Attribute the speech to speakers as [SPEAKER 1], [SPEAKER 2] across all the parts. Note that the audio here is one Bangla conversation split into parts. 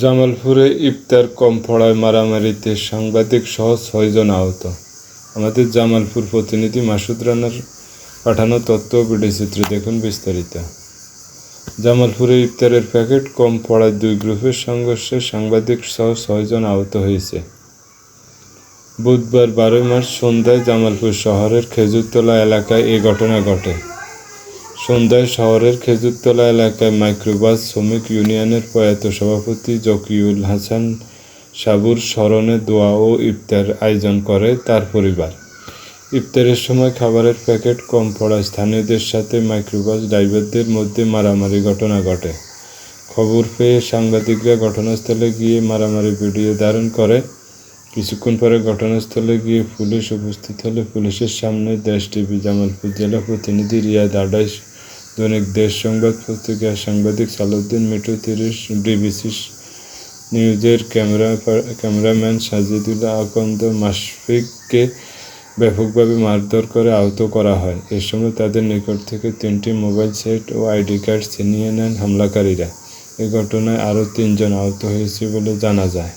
[SPEAKER 1] জামালপুরে ইফতার কম পড়ায় মারামারিতে সাংবাদিক সহ ছয়জন আহত। আমাদের জামালপুর প্রতিনিধি মাসুদ রানার পাঠানো তথ্য ও ভিডিওচিত্র দেখুন বিস্তারিত। জামালপুরে ইফতারের প্যাকেট কম পড়ায় দুই গ্রুপের সংঘর্ষে সাংবাদিক সহ ছয়জন আহত হয়েছে। বুধবার বারোই মার্চ সন্ধ্যায় জামালপুর শহরের খেজুরতলা এলাকায় এ ঘটনা ঘটে। সন্ধ্যায় শহরের খেজুরতলা এলাকায় মাইক্রোবাস শ্রমিক ইউনিয়নের প্রয়াত সভাপতি জকিউল হাসান সাবুর স্মরণে দোয়া ও ইফতার আয়োজন করে তার পরিবার। ইফতারের সময় খাবারের প্যাকেট কম পড়ায় স্থানীয়দের সাথে মাইক্রোবাস ড্রাইভারদের মধ্যে মারামারি ঘটনা ঘটে। খবর পেয়ে সাংবাদিকরা ঘটনাস্থলে গিয়ে মারামারি ভিডিও ধারণ করে। কিছুক্ষণ পরে ঘটনাস্থলে গিয়ে পুলিশ উপস্থিত হলে পুলিশের সামনে দেশ টিভি জামালপুর জেলা প্রতিনিধি রিয়াদ আডাই দৈনিক দেশ সংবাদ পত্রিকার সাংবাদিক সালাউদ্দিন মিঠু তিরিশ ডিবিসি নিউজের ক্যামেরা ক্যামেরাম্যান সাজিদুল্লাহ আকন্দ মাশফিককে ব্যাপকভাবে মারধর করে আহত করা হয়। এ সময় তাদের নিকট থেকে তিনটি মোবাইল সেট ও আইডি কার্ড ছিনিয়ে নেন হামলাকারীরা। এ ঘটনায় আরও তিনজন আহত হয়েছে বলে জানা যায়।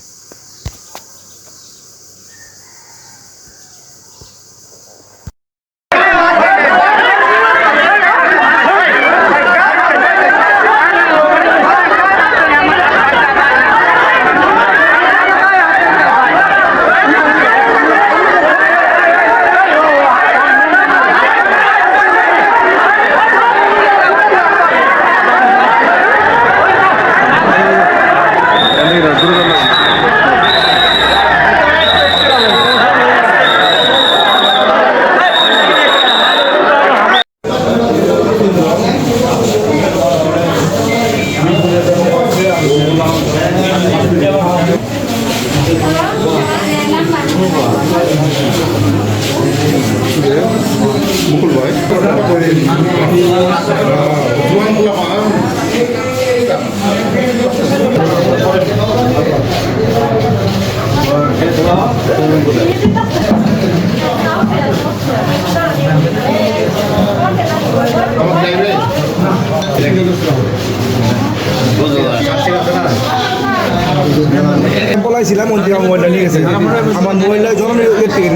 [SPEAKER 2] মুকুল ভাই জোয়ান গোলামা আমার যাইবে
[SPEAKER 3] বলাইছিলাম মন্ত্রী আমার মোবাইলটা নিয়ে গেছে। আমার মোবাইলটা জনম থেকে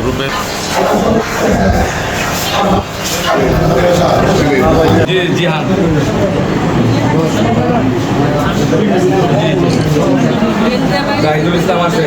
[SPEAKER 3] নিচ্ছে জাহিদুল ইসলাম আছে